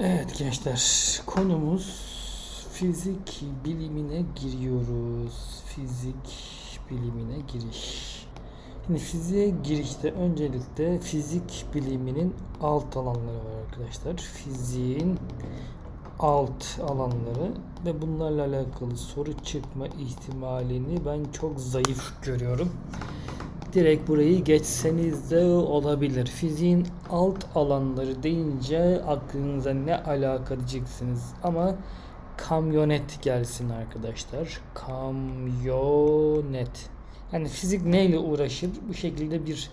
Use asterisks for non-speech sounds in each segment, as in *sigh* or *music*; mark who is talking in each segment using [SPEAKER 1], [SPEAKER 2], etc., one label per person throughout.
[SPEAKER 1] Evet gençler konumuz fizik bilimine giriyoruz. Fizik bilimine giriş. Şimdi fiziğe girişte öncelikle fizik biliminin alt alanları var arkadaşlar. Fiziğin alt alanları ve bunlarla alakalı soru çıkma ihtimalini ben çok zayıf görüyorum. Direkt burayı geçseniz de olabilir. Fiziğin alt alanları deyince aklınıza ne alaka diyeceksiniz. Ama kamyonet gelsin arkadaşlar. Kamyonet. Yani fizik neyle uğraşır? Bu şekilde bir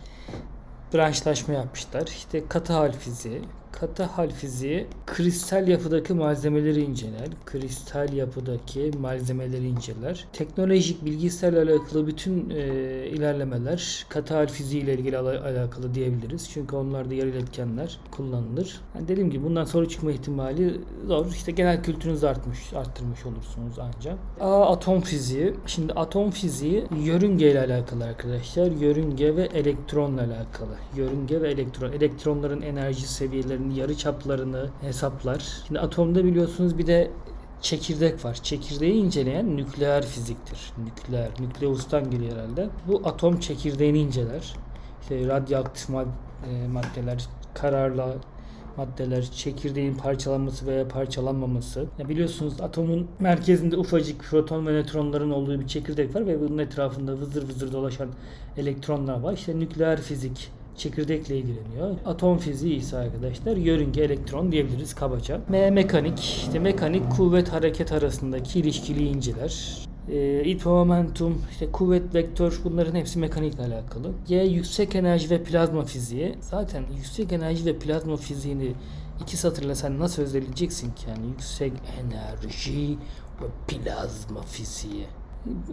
[SPEAKER 1] branşlaşma yapmışlar. İşte katı hal fiziği. Katı hal fiziği kristal yapıdaki malzemeleri inceler. Kristal yapıdaki malzemeleri inceler. Teknolojik bilgisayarla alakalı bütün e, ilerlemeler katı hal fiziği ile ilgili ala- alakalı diyebiliriz. Çünkü onlarda yarı iletkenler kullanılır. Yani dediğim gibi bundan soru çıkma ihtimali zor. İşte genel kültürünüzü artmış, arttırmış olursunuz ancak. A atom fiziği. Şimdi atom fiziği yörünge ile alakalı arkadaşlar. Yörünge ve elektronla alakalı. Yörünge ve elektron. Elektronların enerji seviyelerini, yarı çaplarını hesaplar. Şimdi atomda biliyorsunuz bir de çekirdek var. Çekirdeği inceleyen nükleer fiziktir. Nükleer, nükleustan geliyor herhalde. Bu atom çekirdeğini inceler. İşte radyoaktif mad- e, maddeler, kararlı maddeler, çekirdeğin parçalanması veya parçalanmaması. Ya biliyorsunuz atomun merkezinde ufacık proton ve nötronların olduğu bir çekirdek var ve bunun etrafında vızır vızır dolaşan elektronlar var. İşte nükleer fizik çekirdekle ilgileniyor. Atom fiziği ise arkadaşlar yörünge elektron diyebiliriz kabaca. Me mekanik, işte mekanik kuvvet hareket arasındaki ilişkili inceler. E, ip momentum, işte kuvvet, vektör bunların hepsi mekanikle alakalı. Y yüksek enerji ve plazma fiziği. Zaten yüksek enerji ve plazma fiziğini iki satırla sen nasıl özetleyeceksin ki? Yani yüksek enerji ve plazma fiziği.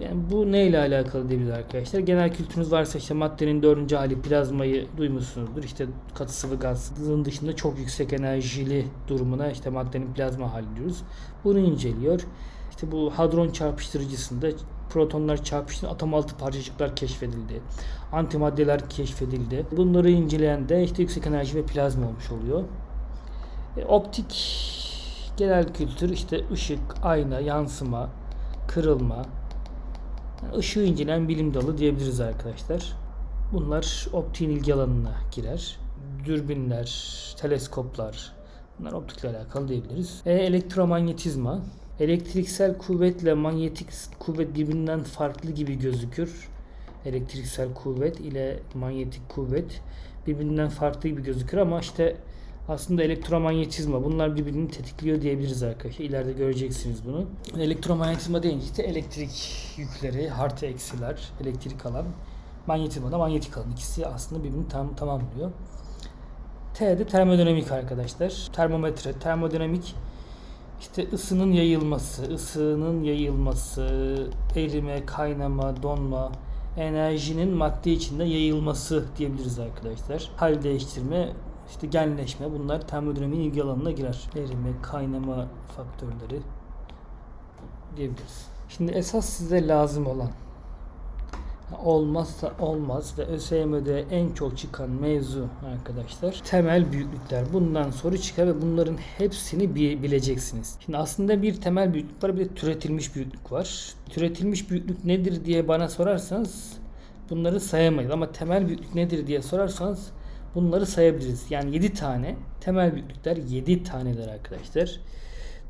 [SPEAKER 1] Yani bu neyle alakalı diyebiliriz arkadaşlar. Genel kültürünüz varsa işte maddenin dördüncü hali plazmayı duymuşsunuzdur. İşte katı sıvı gazın dışında çok yüksek enerjili durumuna işte maddenin plazma hali diyoruz. Bunu inceliyor. İşte bu hadron çarpıştırıcısında protonlar çarpıştı, atom altı parçacıklar keşfedildi. Antimaddeler keşfedildi. Bunları inceleyen de işte yüksek enerji ve plazma olmuş oluyor. E, optik genel kültür işte ışık, ayna, yansıma, kırılma, yani ışığı inceleyen bilim dalı diyebiliriz arkadaşlar. Bunlar optiğin ilgi alanına girer. Dürbünler, teleskoplar, bunlar optikle alakalı diyebiliriz. E, elektromanyetizma, elektriksel kuvvetle manyetik kuvvet birbirinden farklı gibi gözükür. Elektriksel kuvvet ile manyetik kuvvet birbirinden farklı gibi gözükür ama işte aslında elektromanyetizma bunlar birbirini tetikliyor diyebiliriz arkadaşlar. İleride göreceksiniz bunu. Elektromanyetizma deyince işte elektrik yükleri, artı eksiler, elektrik alan, manyetizma da manyetik alan. İkisi aslında birbirini tam, tamamlıyor. T'de termodinamik arkadaşlar. Termometre, termodinamik işte ısının yayılması, ısının yayılması, erime, kaynama, donma, enerjinin madde içinde yayılması diyebiliriz arkadaşlar. Hal değiştirme, işte genleşme bunlar termodinamiğin ilgi alanına girer. Erime, kaynama faktörleri diyebiliriz. Şimdi esas size lazım olan olmazsa olmaz ve ÖSYM'de en çok çıkan mevzu arkadaşlar temel büyüklükler. Bundan soru çıkar ve bunların hepsini bi- bileceksiniz. Şimdi aslında bir temel büyüklük var bir de türetilmiş büyüklük var. Türetilmiş büyüklük nedir diye bana sorarsanız bunları sayamayız ama temel büyüklük nedir diye sorarsanız bunları sayabiliriz. Yani 7 tane temel büyüklükler 7 tanedir arkadaşlar.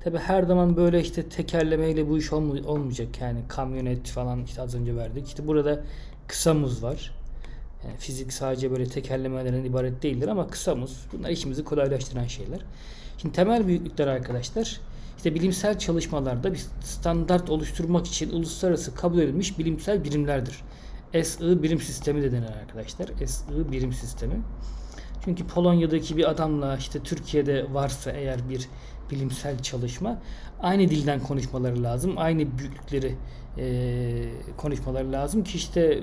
[SPEAKER 1] Tabi her zaman böyle işte tekerlemeyle bu iş olmu- olmayacak yani kamyonet falan işte az önce verdik. İşte burada kısa muz var. Yani fizik sadece böyle tekerlemelerden ibaret değildir ama kısa muz bunlar işimizi kolaylaştıran şeyler. Şimdi temel büyüklükler arkadaşlar işte bilimsel çalışmalarda bir standart oluşturmak için uluslararası kabul edilmiş bilimsel birimlerdir. SI birim sistemi de denir arkadaşlar. SI birim sistemi. Çünkü Polonya'daki bir adamla işte Türkiye'de varsa eğer bir bilimsel çalışma aynı dilden konuşmaları lazım. Aynı büyüklükleri eee, konuşmaları lazım ki işte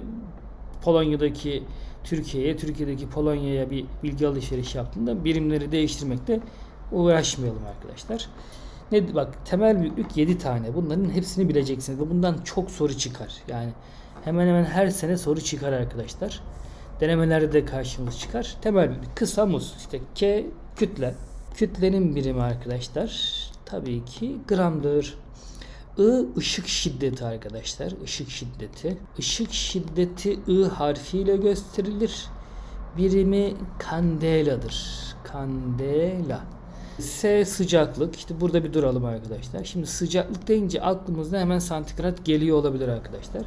[SPEAKER 1] Polonya'daki Türkiye'ye, Türkiye'deki Polonya'ya bir bilgi alışverişi yaptığında birimleri değiştirmekte uğraşmayalım arkadaşlar. Ne bak temel büyüklük 7 tane. Bunların hepsini bileceksiniz ve bundan çok soru çıkar. Yani hemen hemen her sene soru çıkar arkadaşlar. Denemelerde de karşımıza çıkar. Temel büyüklük kısa muz işte K kütle Kütlenin birimi arkadaşlar tabii ki gramdır. I ışık şiddeti arkadaşlar. Işık şiddeti. Işık şiddeti I harfiyle gösterilir. Birimi kandeladır. Kandela. S sıcaklık. İşte burada bir duralım arkadaşlar. Şimdi sıcaklık deyince aklımızda hemen santigrat geliyor olabilir arkadaşlar.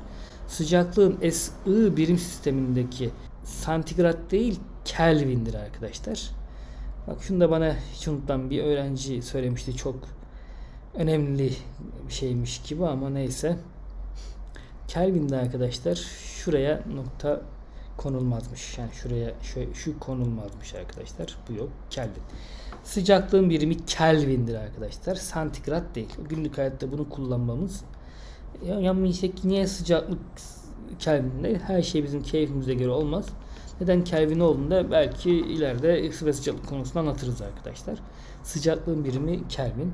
[SPEAKER 1] Sıcaklığın SI birim sistemindeki santigrat değil Kelvin'dir arkadaşlar. Bak şunu da bana hiç unutmam bir öğrenci söylemişti çok önemli bir şeymiş gibi ama neyse. Kelvin'de arkadaşlar şuraya nokta konulmazmış. Yani şuraya şu, şu konulmazmış arkadaşlar. Bu yok. Kelvin. Sıcaklığın birimi Kelvin'dir arkadaşlar. Santigrat değil. Günlük hayatta bunu kullanmamız ya, yani işte niye sıcaklık Kelvin'de her şey bizim keyfimize göre olmaz. Neden Kelvin olduğunda belki ileride ısı ve sıcaklık konusunu anlatırız arkadaşlar. Sıcaklığın birimi Kelvin.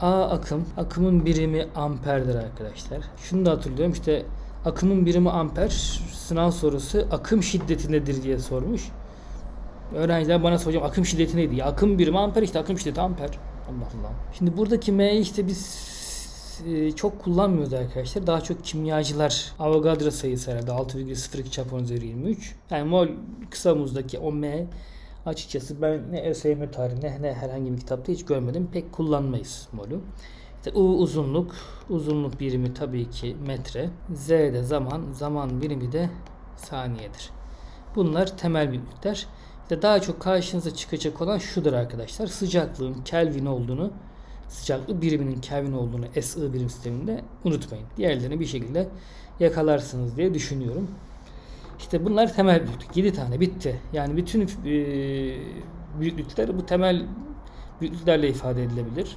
[SPEAKER 1] A akım. Akımın birimi amperdir arkadaşlar. Şunu da hatırlıyorum işte akımın birimi amper. Sınav sorusu akım şiddeti nedir diye sormuş. Öğrenciler bana soracağım akım şiddeti neydi? Ya akım birimi amper işte akım şiddeti amper. Allah Allah. Şimdi buradaki M işte biz çok kullanmıyoruz arkadaşlar. Daha çok kimyacılar Avogadro sayısı herhalde 6,02 çarpı 10 üzeri 23. Yani mol kısa muzdaki o M açıkçası ben ne ÖSYM tarihinde ne herhangi bir kitapta hiç görmedim. Pek kullanmayız molü. İşte U uzunluk, uzunluk birimi tabii ki metre. Z de zaman, zaman birimi de saniyedir. Bunlar temel büyüklükler. İşte daha çok karşınıza çıkacak olan şudur arkadaşlar. Sıcaklığın Kelvin olduğunu sıcaklık biriminin Kelvin olduğunu SI birim sisteminde unutmayın. Diğerlerini bir şekilde yakalarsınız diye düşünüyorum. İşte bunlar temel büyüklük. 7 tane bitti. Yani bütün e, büyüklükler bu temel büyüklüklerle ifade edilebilir.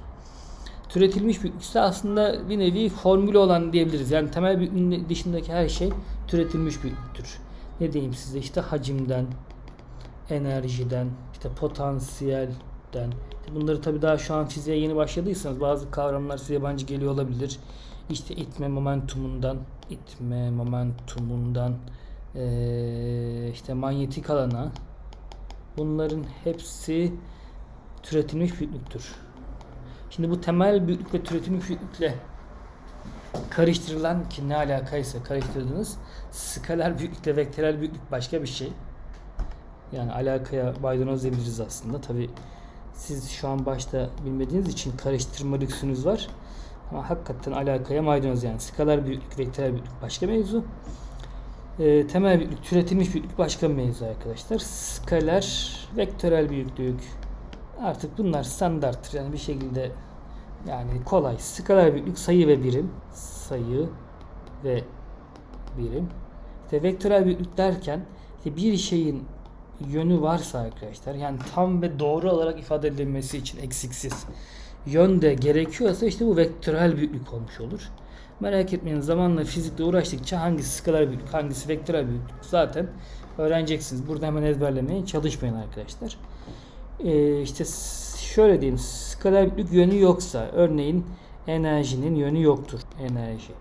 [SPEAKER 1] Türetilmiş büyüklük ise aslında bir nevi formülü olan diyebiliriz. Yani temel büyüklüğün dışındaki her şey türetilmiş büyüklüktür. Ne diyeyim size işte hacimden, enerjiden, işte potansiyelden. Bunları tabii daha şu an fiziğe yeni başladıysanız bazı kavramlar size yabancı geliyor olabilir. İşte itme momentumundan, itme momentumundan, işte manyetik alana bunların hepsi türetilmiş büyüklüktür. Şimdi bu temel büyüklük ve türetilmiş büyüklükle karıştırılan ki ne alakaysa karıştırdınız skaler büyüklükle vektörel büyüklük başka bir şey. Yani alakaya maydanoz diyebiliriz aslında. Tabi siz şu an başta bilmediğiniz için karıştırma lüksünüz var. Ama hakikaten alakaya maydanoz yani. Skaler büyüklük, vektörel büyüklük başka mevzu. E, temel büyüklük, türetilmiş büyüklük başka mevzu arkadaşlar. Skaler, vektörel büyüklük. Artık bunlar standarttır. Yani bir şekilde yani kolay. Skaler büyüklük sayı ve birim. Sayı ve birim. İşte vektörel büyüklük derken işte bir şeyin yönü varsa arkadaşlar yani tam ve doğru olarak ifade edilmesi için eksiksiz yön de gerekiyorsa işte bu vektörel büyüklük olmuş olur. Merak etmeyin zamanla fizikle uğraştıkça hangisi skalar büyüklük hangisi vektörel büyüklük zaten öğreneceksiniz. Burada hemen ezberlemeye çalışmayın arkadaşlar. Ee, işte şöyle diyeyim skalar büyüklük yönü yoksa örneğin enerjinin yönü yoktur. Enerji.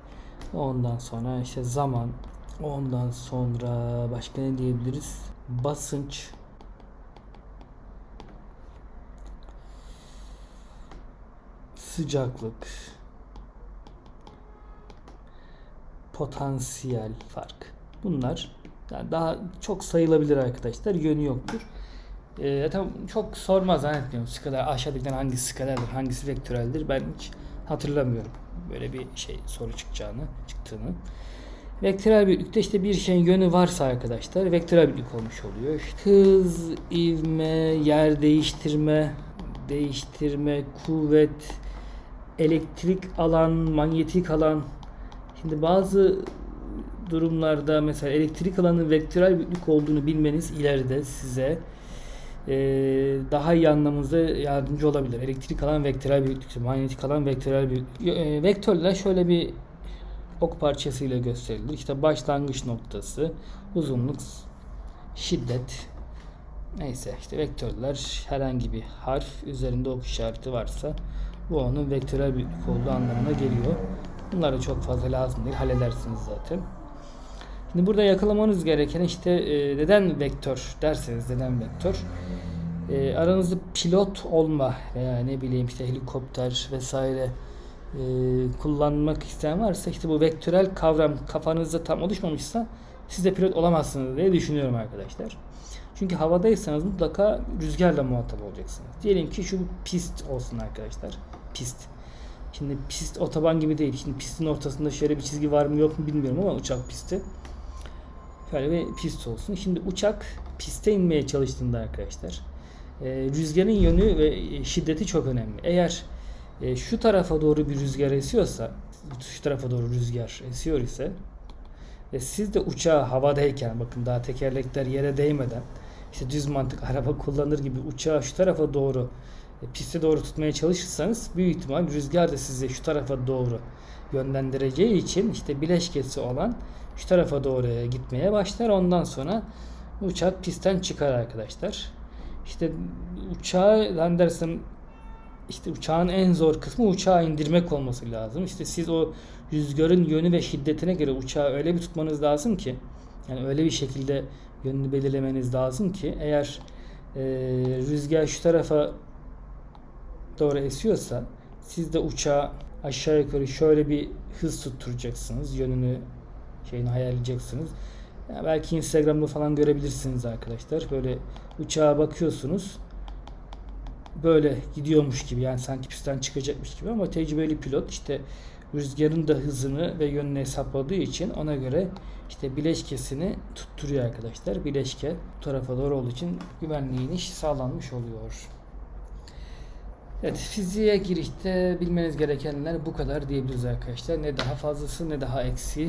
[SPEAKER 1] Ondan sonra işte zaman ondan sonra başka ne diyebiliriz? Basınç sıcaklık potansiyel fark. Bunlar yani daha çok sayılabilir arkadaşlar. Yönü yoktur. Ee, zaten çok sormaz zannetmiyorum. Skalar aşağıdakinden hangisi skalardır, hangisi vektöreldir ben hiç hatırlamıyorum. Böyle bir şey soru çıkacağını, çıktığını. Vektörel büyüklükte işte bir şeyin yönü varsa arkadaşlar vektörel büyüklük olmuş oluyor. İşte hız, ivme, yer değiştirme, değiştirme, kuvvet, elektrik alan, manyetik alan. Şimdi bazı durumlarda mesela elektrik alanının vektörel büyüklük olduğunu bilmeniz ileride size e, daha iyi anlamınıza yardımcı olabilir. Elektrik alan vektörel büyüklük, manyetik alan vektörel büyüklük. E, vektörler şöyle bir ok parçasıyla gösterilir. İşte başlangıç noktası, uzunluk, şiddet. Neyse işte vektörler herhangi bir harf üzerinde ok işareti varsa bu onun vektörel büyüklük olduğu anlamına geliyor. Bunlar da çok fazla lazım değil. Halledersiniz zaten. Şimdi burada yakalamanız gereken işte e, neden vektör derseniz neden vektör? e, aranızda pilot olma veya ne bileyim işte helikopter vesaire e, kullanmak isteyen varsa işte bu vektörel kavram kafanızda tam oluşmamışsa siz de pilot olamazsınız diye düşünüyorum arkadaşlar. Çünkü havadaysanız mutlaka rüzgarla muhatap olacaksınız. Diyelim ki şu pist olsun arkadaşlar. Pist. Şimdi pist otoban gibi değil. Şimdi pistin ortasında şöyle bir çizgi var mı yok mu bilmiyorum ama uçak pisti. Şöyle bir pist olsun. Şimdi uçak piste inmeye çalıştığında arkadaşlar e, rüzgarın yönü ve şiddeti çok önemli. Eğer e, şu tarafa doğru bir rüzgar esiyorsa, şu tarafa doğru rüzgar esiyor ise ve siz de uçağı havadayken bakın daha tekerlekler yere değmeden işte düz mantık *laughs* araba kullanır gibi uçağı şu tarafa doğru e, piste doğru tutmaya çalışırsanız büyük ihtimal rüzgar da sizi şu tarafa doğru yönlendireceği için işte bileşkesi olan şu tarafa doğru gitmeye başlar. Ondan sonra uçak pistten çıkar arkadaşlar. İşte uçağı zannedersem işte uçağın en zor kısmı uçağı indirmek olması lazım. İşte siz o rüzgarın yönü ve şiddetine göre uçağı öyle bir tutmanız lazım ki yani öyle bir şekilde yönünü belirlemeniz lazım ki eğer e, rüzgar şu tarafa doğru esiyorsa siz de uçağı aşağı yukarı şöyle bir hız tutturacaksınız. Yönünü şeyini ayarlayacaksınız. Yani belki Instagram'da falan görebilirsiniz arkadaşlar. Böyle uçağa bakıyorsunuz. Böyle gidiyormuş gibi yani sanki pistten çıkacakmış gibi ama tecrübeli pilot işte rüzgarın da hızını ve yönünü hesapladığı için ona göre işte bileşkesini tutturuyor arkadaşlar. Bileşke bu tarafa doğru olduğu için güvenli iniş sağlanmış oluyor. Evet fiziğe girişte bilmeniz gerekenler bu kadar diyebiliriz arkadaşlar. Ne daha fazlası ne daha eksiği.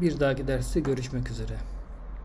[SPEAKER 1] Bir dahaki derste görüşmek üzere.